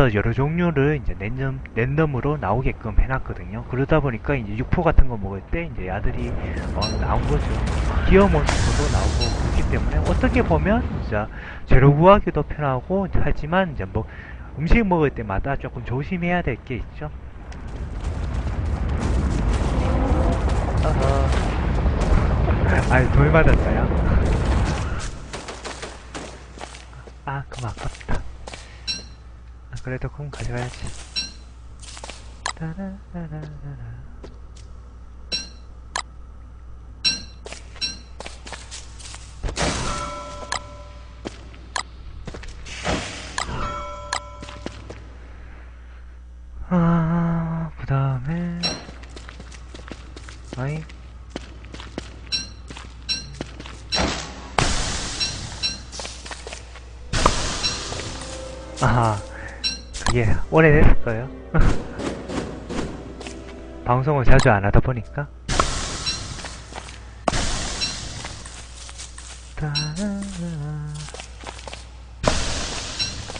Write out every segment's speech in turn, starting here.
캐릭터 여러 종류를 이제 랜덤, 랜덤으로 나오게끔 해놨거든요. 그러다 보니까 이제 육포 같은 거 먹을 때 이제 야들이 어, 나온 거죠. 기어 몬스터도 나오고 그렇기 때문에 어떻게 보면 진짜 재료 구하기도 편하고 하지만 이제 뭐 음식 먹을 때마다 조금 조심해야 될 게 있죠. 아이 돌 맞았어요. 아 그럼 아깝다. 아, 그래도 그럼 가져가야지. 따라라라라라. 아, 그 다음에, 아하, 그게 오래됐어요. 방송을 자주 안 하다 보니까.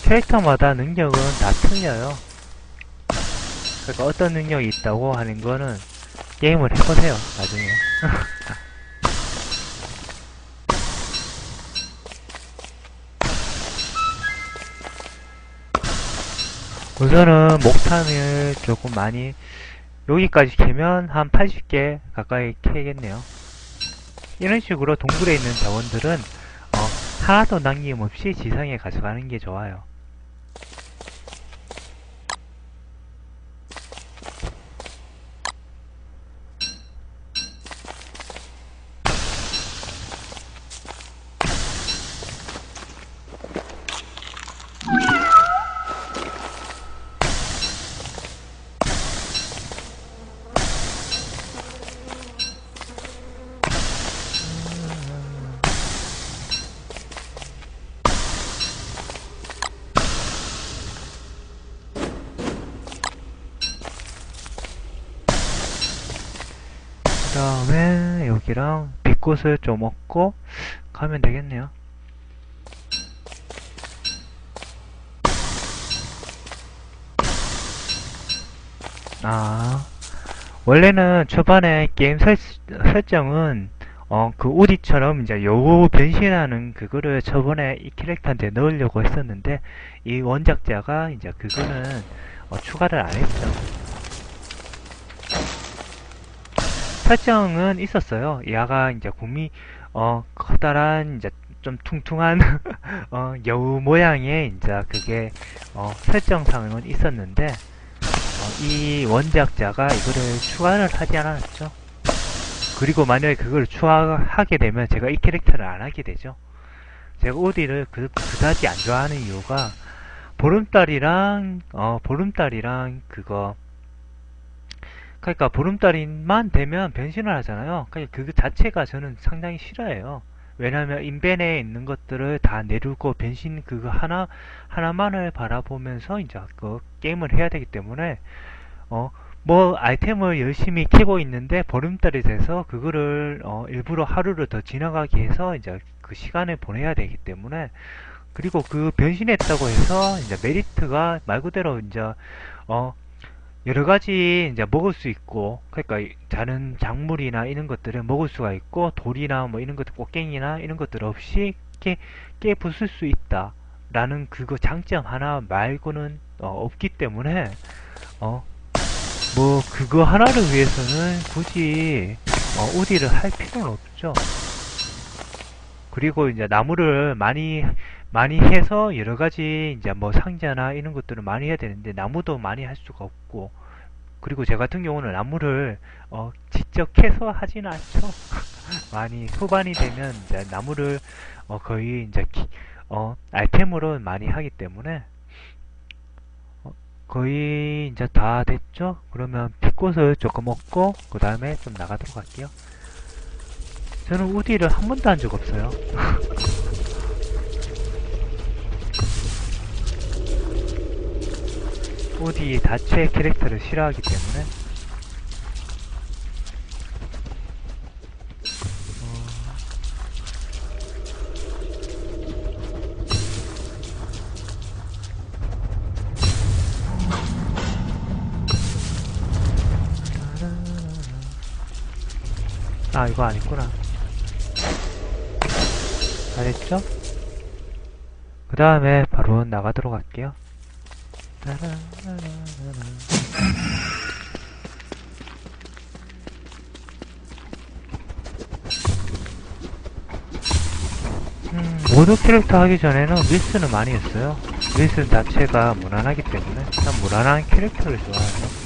캐릭터마다 능력은 다 틀려요. 그러니까 어떤 능력이 있다고 하는 거는 게임을 해보세요, 나중에. 우선은 목탄을 조금 많이 여기까지 캐면 한 80개 가까이 캐겠네요. 이런 식으로 동굴에 있는 자원들은 어, 하나도 남김없이 지상에 가져가는 게 좋아요. 여기랑 빛꽃을 좀 얻고 가면 되겠네요. 아, 원래는 초반에 게임 설, 설정은 어, 그 우디처럼 이제 여우 변신하는 그거를 저번에 이 캐릭터한테 넣으려고 했었는데 이 원작자가 이제 그거는 어, 추가를 안 했죠. 설정은 있었어요. 얘가 이제 구미 어 커다란 이제 좀 퉁퉁한 어 여우 모양의 이제 그게 어 설정상은 있었는데 어, 이 원작자가 이거를 추가를 하지 않았죠. 그리고 만약에 그걸 추가하게 되면 제가 이 캐릭터를 안 하게 되죠. 제가 오디를 그, 그다지 안 좋아하는 이유가 보름달이랑 어 보름달이랑 그거 그러니까 보름달만 되면 변신을 하잖아요. 그러니까 그 자체가 저는 상당히 싫어해요. 왜냐하면 인벤에 있는 것들을 다 내리고 변신 그거 하나 하나만을 바라보면서 이제 그 게임을 해야 되기 때문에 어 뭐 아이템을 열심히 캐고 있는데 보름달이 돼서 그거를 어 일부러 하루를 더 지나가게 해서 이제 그 시간을 보내야 되기 때문에 그리고 그 변신했다고 해서 이제 메리트가 말 그대로 이제 어 여러 가지 이제 먹을 수 있고 그러니까 이- 다른 작물이나 이런 것들을 먹을 수가 있고 돌이나 뭐 이런 것들 꽃갱이나 이런 것들 없이 깨, 깨 부술 수 있다 라는 그거 장점 하나 말고는 어, 없기 때문에 어 뭐 그거 하나를 위해서는 굳이 어, 우디를 할 필요는 없죠. 그리고 이제 나무를 많이 많이 해서 여러 가지 이제 뭐 상자나 이런 것들을 많이 해야 되는데 나무도 많이 할 수가 없고 그리고 제 같은 경우는 나무를 어, 직접 캐서 하지는 않죠. 많이 후반이 되면 이제 나무를 어, 거의 이제 기- 어, 아이템으로 많이 하기 때문에 어, 거의 이제 다 됐죠. 그러면 빛꽃을 조금 얻고 그 다음에 좀 나가도록 할게요. 저는 우디를 한 번도 한 적 없어요. 우디 자체의 캐릭터를 싫어하기 때문에? 어. 아 이거 아니구나. 잘했죠? 그 다음에 바로 나가도록 할게요. 음, 모든 캐릭터 하기 전에는 윌슨을 많이 했어요. 윌슨 자체가 무난하기 때문에 참 무난한 캐릭터를 좋아해요.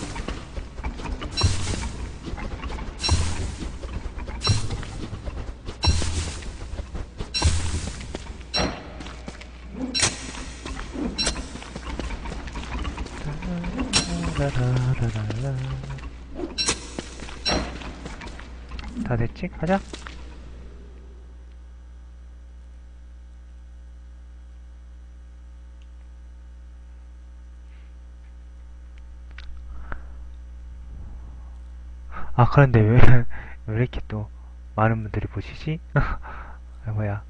라라라라라. 다 됐지? 가자. 아, 그런데 왜, 왜 이렇게 또 많은 분들이 보시지? 아, 뭐야.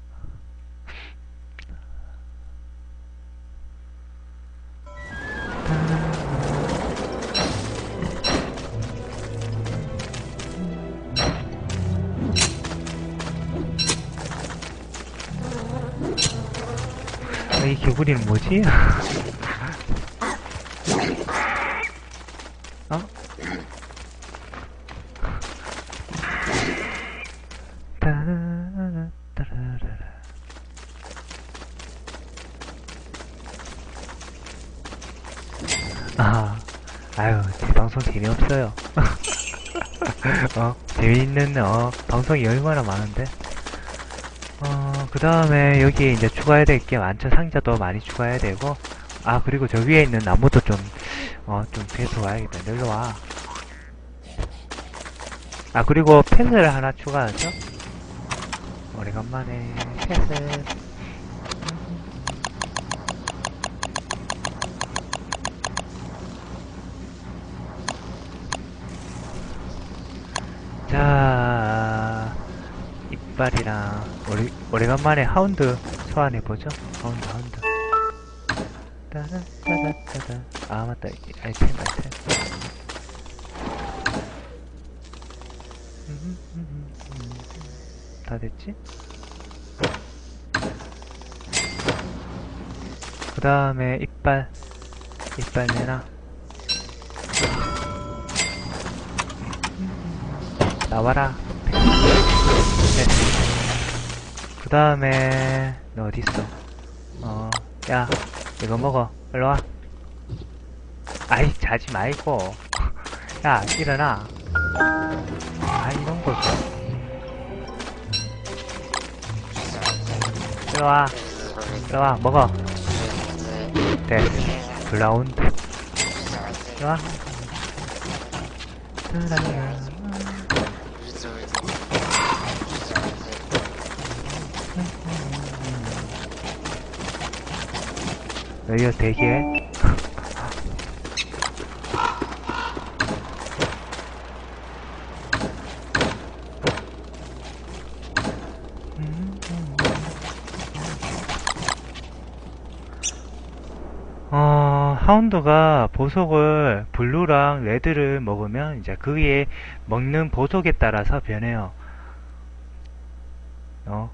개구리는 뭐지? 어? 아, 방송 재미없어요. 어, 재미있는, 어, 방송이 얼마나 많은데. 다음에 여기에 이제 추가해야 될 게 많죠. 상자도 많이 추가해야 되고. 아, 그리고 저 위에 있는 나무도 좀, 어, 좀 뒤에서 와야겠다. 일로 와. 아, 그리고 펫을 하나 추가하죠. 오래간만에 펫을. 자, 이빨이랑, 오래간만에 하운드 소환해보죠. 하운드, 하운드. 따다따다따다. 아, 맞다. 이 아이템, 아이템. 다 됐지? 그 다음에 이빨 이빨 내놔 나와라 그 다음에 너 어딨어? 어 야 이거 먹어. 일로와. 아이 자지 말고. 야 일어나. 아 이런 걸. 봐. 일로와. 일로와 먹어. 됐어 블라운드. 일로와. 따라라. 여기가 대기해 어, 하운드가 보석을 블루랑 레드를 먹으면 이제 그게 먹는 보석에 따라서 변해요. 어.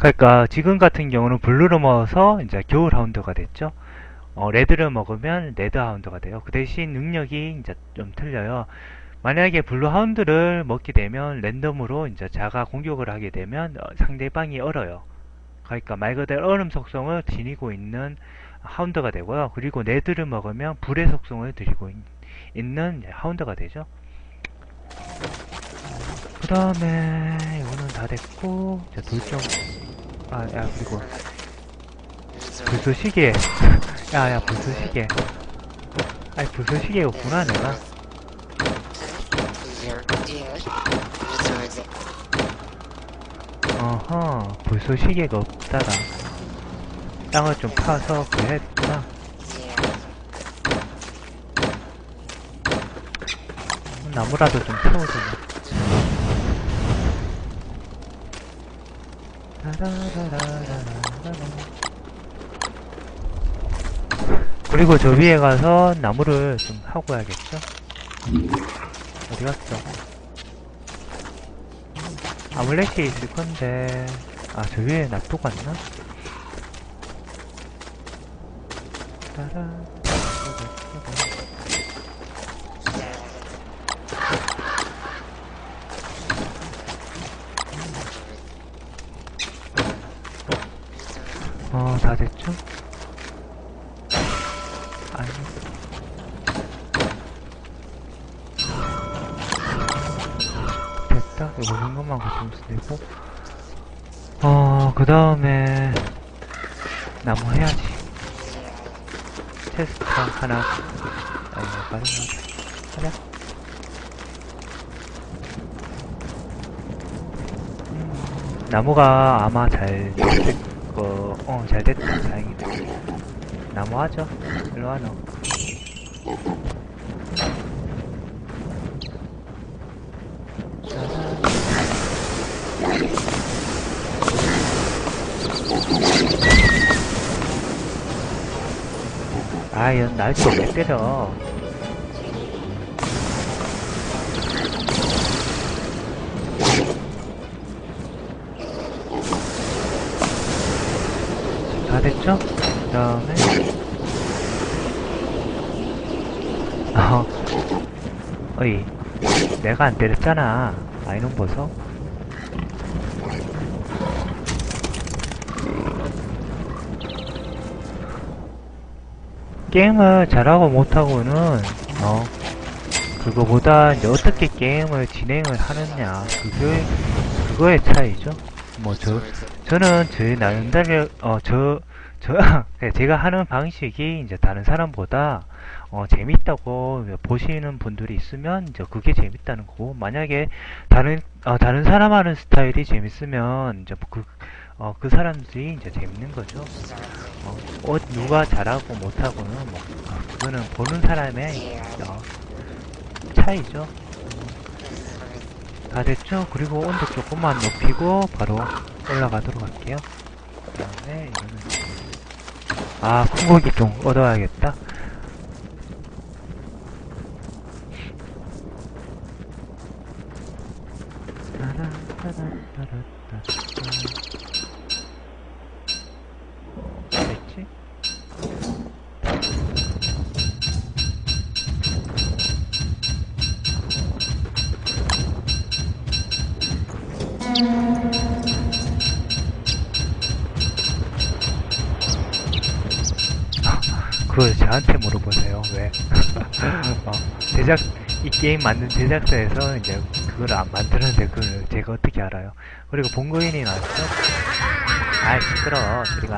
그러니까 지금 같은 경우는 블루를 먹어서 이제 겨울 하운드가 됐죠. 어, 레드를 먹으면 레드 하운드가 돼요. 그 대신 능력이 이제 좀 틀려요. 만약에 블루 하운드를 먹게 되면 랜덤으로 이제 자가 공격을 하게 되면 어, 상대방이 얼어요. 그러니까 말 그대로 얼음 속성을 지니고 있는 하운드가 되고요. 그리고 레드를 먹으면 불의 속성을 들이고 있, 는 하운드가 되죠. 그 다음에 이거는 다 됐고 자 돌정 아 야 그리고. 불소 시계 야 야 불소 시계 아니 불소 시계가 없구나 내가. 어허 불소 시계가 없다라. 땅을 좀 파서 그래야겠구나. 나무라도 좀 태워주네 그리고 저 위에 가서 나무를 좀 하고 와야겠죠? 어디 갔어? 아물렛이 있을 건데 아 저 위에 놔두고 왔나? 따라 어, 다 됐죠? 아니. 됐다. 이거 는 것만 가지고 되고. 어, 그 다음에, 나무 해야지. 테스트 하나, 빠른 거 하나? 음, 나무가 아마 잘 잘 됐다. 다행이다. 나무 하죠? 일로 와, 너. 아, 얘 날또 왜 때려? 다 됐죠? 그 다음에, 어, 어이, 내가 안 때렸잖아. 아이놈 보소. 게임을 잘하고 못하고는, 어, 그거보다 이제 어떻게 게임을 진행을 하느냐, 그게, 그거의 차이죠. 뭐, 저, 저는 제 나름대로, 어, 저, 저, 네, 제가 하는 방식이 이제 다른 사람보다, 어, 재밌다고 보시는 분들이 있으면, 이제 그게 재밌다는 거고, 만약에 다른, 어, 다른 사람 하는 스타일이 재밌으면, 이제 그, 어, 그 사람들이 이제 재밌는 거죠. 어, 어, 누가 잘하고 못하고는, 뭐, 어, 그거는 보는 사람의, 어, 차이죠. 다 됐죠? 그리고 온도 조금만 높이고, 바로 올라가도록 할게요. 그 다음에, 이거는, 아, 콩고기 좀 얻어야겠다. 됐지? 그걸 저한테 물어보세요. 왜? 어, 제작 이 게임 만든 제작사에서 이제 그걸 안 만드는데 그걸 제가 어떻게 알아요? 그리고 본거인이 나왔죠? 아이 시끄러. 저리가.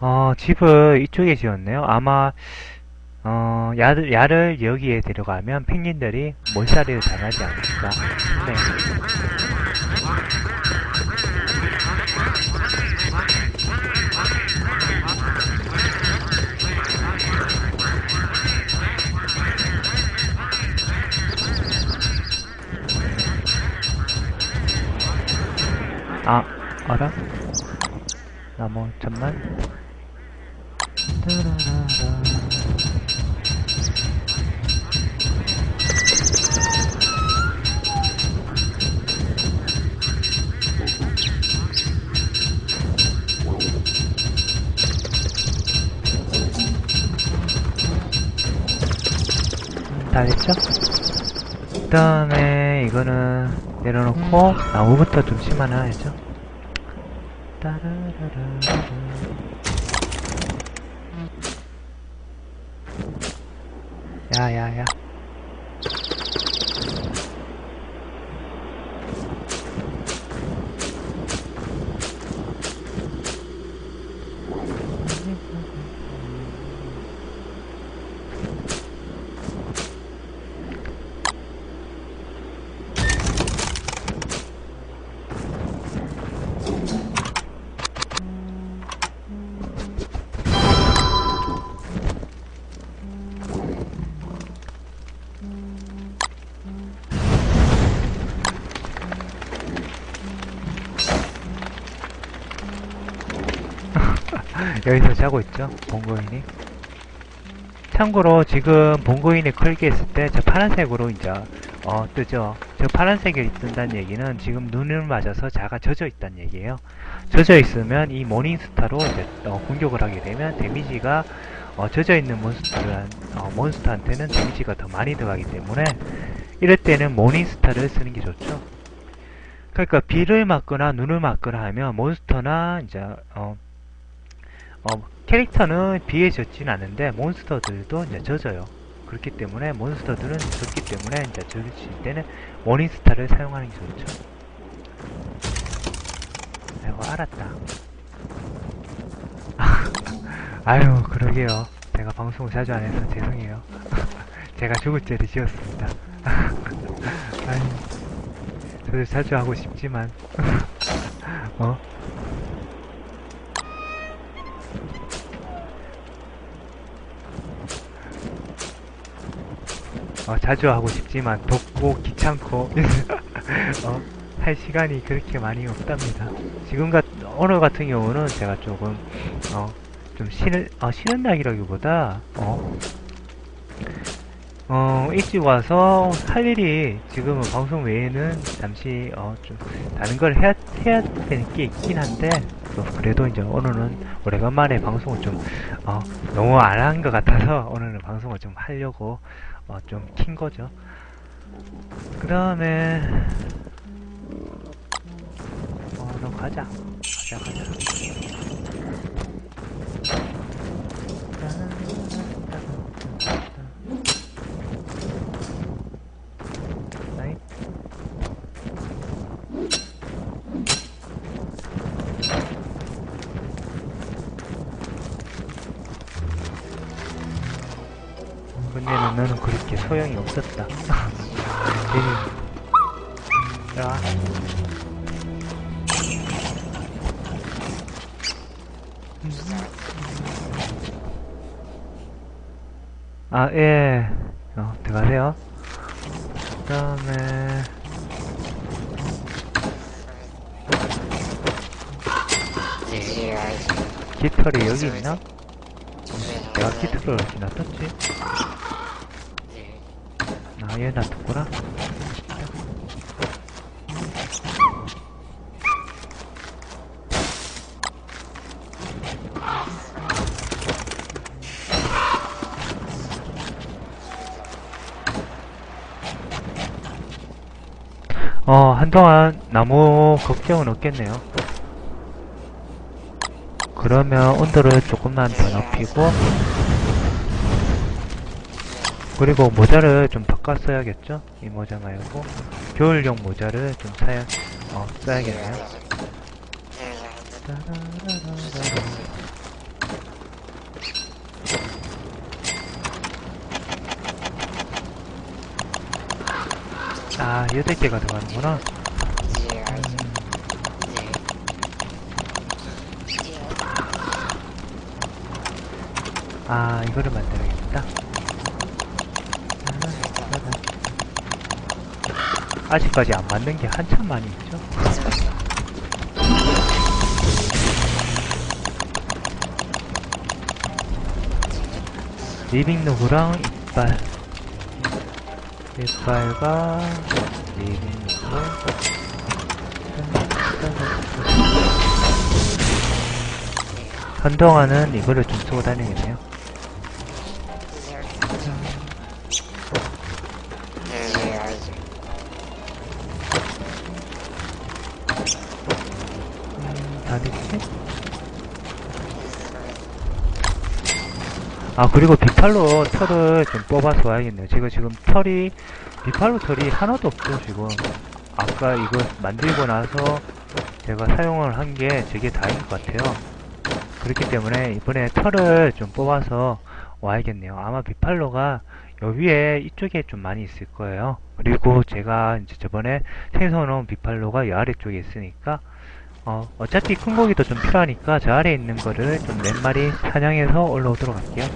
어, 집을 이쪽에 지었네요. 아마, 어, 야를, 야를 여기에 데려가면 펭귄들이 몰살이를 당하지 않을까 싶네요. 아, 알아? 나 뭐, 잠만. 다 됐죠? 그 다음에 이거는 내려놓고 나무부터 좀 심어놔야죠. 야야야. 여기서 자고 있죠 봉고인이. 참고로 지금 봉고인이 걸게 했을 때 저 파란색으로 이제 어 뜨죠. 저 파란색이 뜬다는 얘기는 지금 눈을 맞아서 자가 젖어 있다는 얘기예요. 젖어 있으면 이 모닝스타로 이제 어, 공격을 하게 되면 데미지가 어, 젖어 있는 몬스터를 어, 몬스터한테는 데미지가 더 많이 들어가기 때문에 이럴 때는 모닝스타를 쓰는 게 좋죠. 그러니까 비를 맞거나 눈을 맞거나 하면 몬스터나 이제 어, 어, 캐릭터는 비에 젖진 않는데 몬스터들도 이제 젖어요. 그렇기 때문에 몬스터들은 젖기 때문에 이제 젖을 때는 모닝스타를 사용하는 게 좋죠. 아이고 알았다. 아유 그러게요. 제가 방송을 자주 안 해서 죄송해요. 제가 죽을 죄를 지었습니다. 아유, 저도 자주 하고 싶지만, 어, 자주 하고 싶지만, 덥고 귀찮고, 어, 할 시간이 그렇게 많이 없답니다. 지금 같, 오늘 같은 경우는 제가 조금, 어, 좀 쉬는, 어, 쉬는 날이라기보다, 어, 어, 일찍 와서 할 일이 지금은 방송 외에는 잠시 어, 좀 다른 걸 해야, 해야 되는 게 있긴 한데 또 그래도 이제 오늘은 오래간만에 방송을 좀 어, 너무 안 한 것 같아서 오늘은 방송을 좀 하려고 어, 좀 킨 거죠. 그 다음에 어, 너 가자. 가자, 가자. 그렇게 소용이 없었다. 괜히. 야. 아, 예. 어, 들어가세요. 그 다음에, 깃털이 여기 있나? 내가 깃털을 어디 놔뒀지? 아, 얘 놔뒀구나. 어, 한동안 나무 걱정은 없겠네요. 그러면 온도를 조금만 더 높이고, 그리고 모자를 좀 바꿔 써야겠죠? 이 모자 말고, 겨울용 모자를 좀 사야, 어, 써야겠네요. 아, 8개가 들어가는구나. 아, 이거를 만들어야겠다. 아직까지 안 만든 게 한참 많이 있죠? 리빙 누구랑 이빨. 이빨과 리빙 누구. 한동안은 이거를 좀 쓰고 다니겠네요. 아 그리고 비팔로 털을 좀 뽑아서 와야겠네요. 제가 지금 털이 비팔로 털이 하나도 없죠 지금. 아까 이거 만들고 나서 제가 사용을 한게 저게 다인 것 같아요. 그렇기 때문에 이번에 털을 좀 뽑아서 와야겠네요. 아마 비팔로가 요 위에 이쪽에 좀 많이 있을 거예요. 그리고 제가 이제 저번에 생성해놓은 비팔로가 이 아래쪽에 있으니까 어, 어차피 큰 고기도 좀 필요하니까 저 아래에 있는 거를 좀 몇 마리 사냥해서 올라오도록 할게요.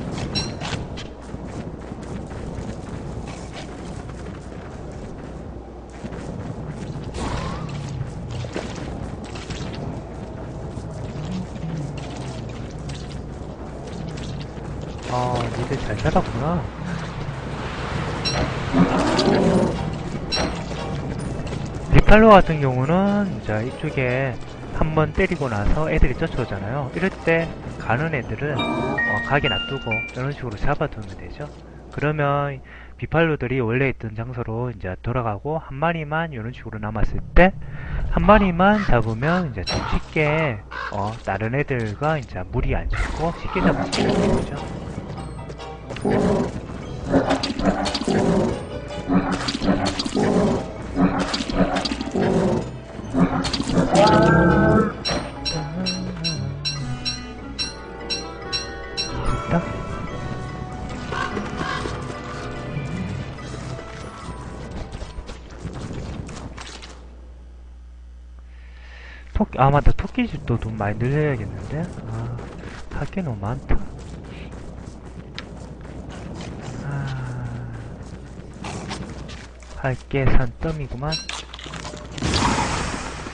아, 니들 잘 살았구나. 비팔로 같은 경우는, 자, 이쪽에 한 번 때리고 나서 애들이 쫓아오잖아요. 이럴 때 가는 애들은, 어, 가게 놔두고, 이런 식으로 잡아두면 되죠. 그러면, 비팔로들이 원래 있던 장소로 이제 돌아가고, 한 마리만 이런 식으로 남았을 때, 한 마리만 잡으면 이제 좀 쉽게, 어, 다른 애들과 이제 무리 안 짓고 쉽게 잡을 수 있는 거죠. 됐다. 토끼, 아, 맞다. 토끼집도 돈 많이 늘려야겠는데? 아, 할게 너무 많다. 아, 할게 산더미구만.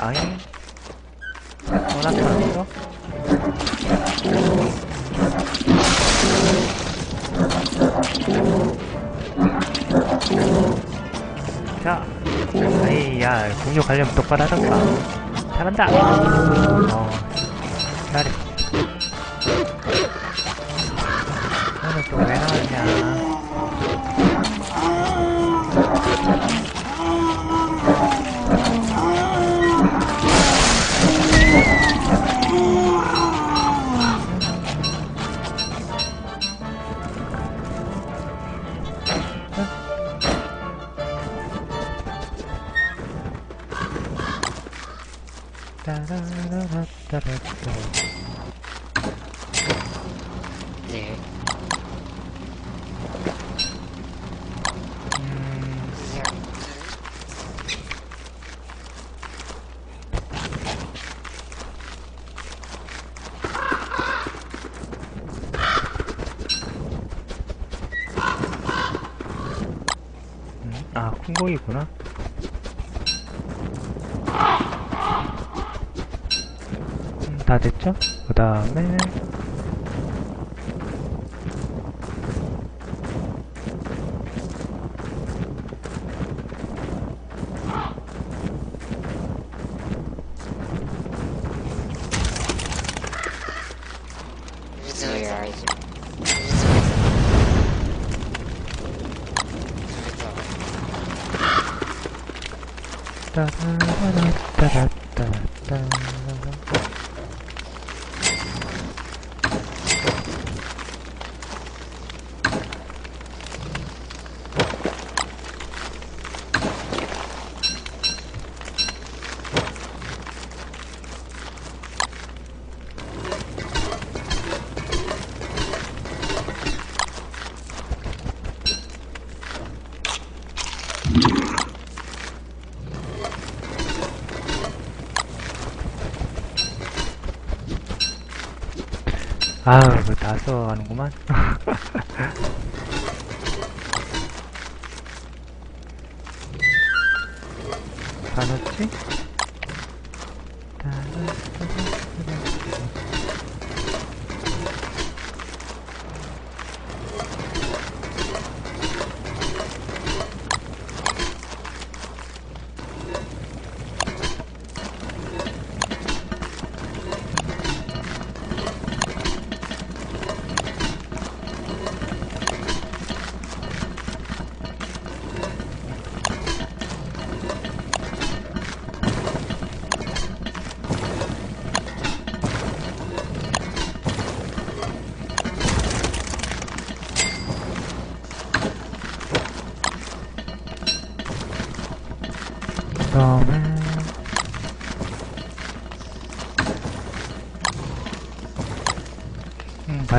아잉? 또 나타났어? 자, 아이, 야, 공격하려면 똑바로 하던가. 잘한다! 어, 잘했어. 너는 또왜 나왔냐? 아, 쿵공이구나. 음, 다 됐죠? 그 다음에, 무슨 네, 알지? 따라라라따라따라따. 아우, 그거 다 써가는구만. 다 넣었지?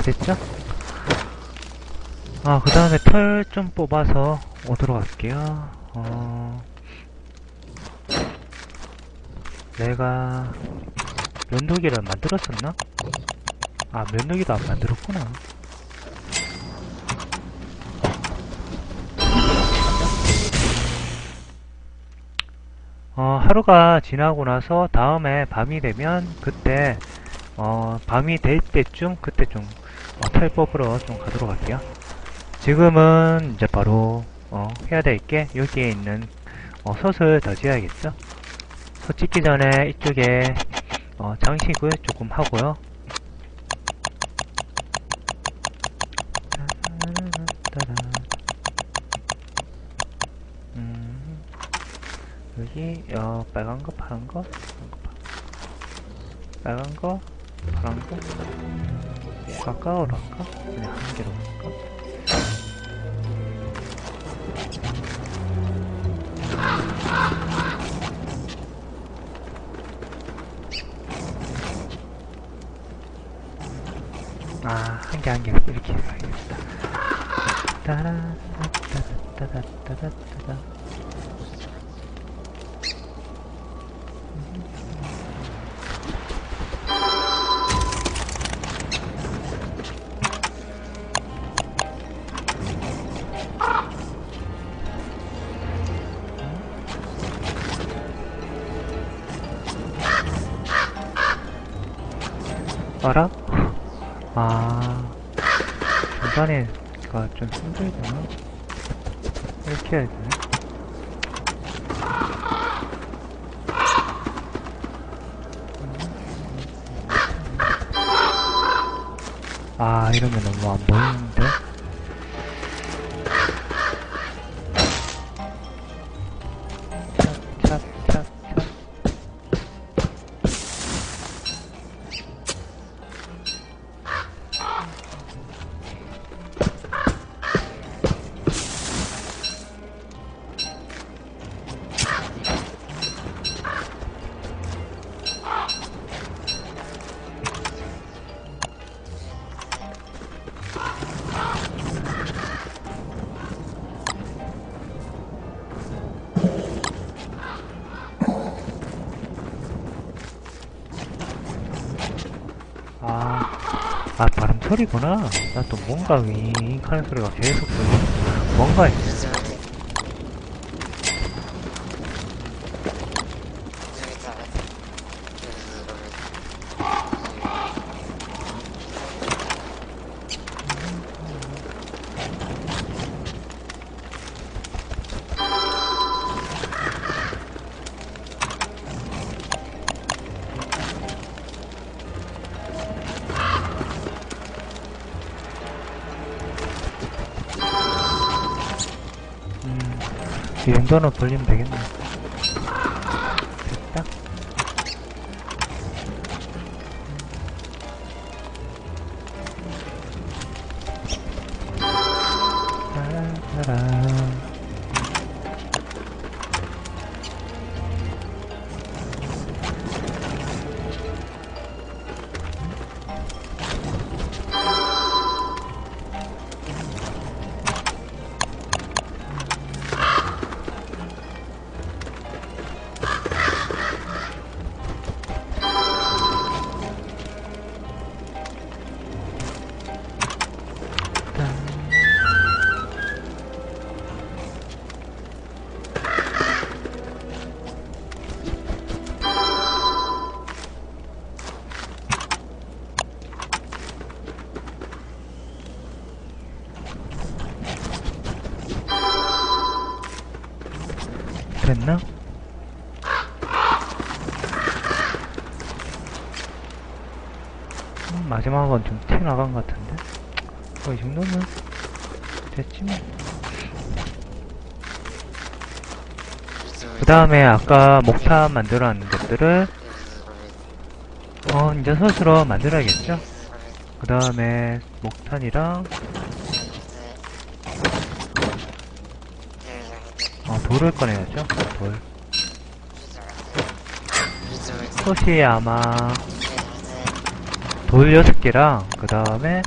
다 됐죠? 아, 그 다음에 털 좀 뽑아서 오도록 할게요. 어, 내가 면도기를 만들었었나? 아, 면도기도 안 만들었구나. 어, 하루가 지나고 나서 다음에 밤이 되면 그때 어, 밤이 될 때쯤 그때 좀 뽑으러 좀 가도록 할게요. 지금은 이제 바로 어, 해야 될 게 여기에 있는 어, 솥을 더 지어야겠죠. 솥 짓기 전에 이쪽에 어, 장식을 조금 하고요. 음, 여기 어, 빨간 거, 파란 거, 파란 거, 빨간 거, 파란 거. 가까워로 할까? 그냥 한 개로 할까? 알아? 아, 중간에 가 좀 힘들구나. 이렇게 해야 되네. 아, 이러면 너무 안 보이는 소리구나. 나 또 뭔가 윙 하는 소리가 계속 들려. 뭔가 있네. 이 정도는 돌리면 되겠네. 됐나? 음, 마지막은 좀 튀어나간 것 같은데? 어, 이 정도면 됐지 뭐. 그 다음에 아까 목탄 만들어 놨는 것들을 어, 이제 스스로 만들어야겠죠? 그 다음에 목탄이랑 어, 돌을 꺼내야죠? 돌. 솥이 아마 돌 6개랑 그 다음에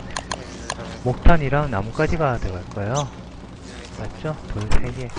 목탄이랑 나뭇가지가 들어갈 거예요. 맞죠? 돌 3개.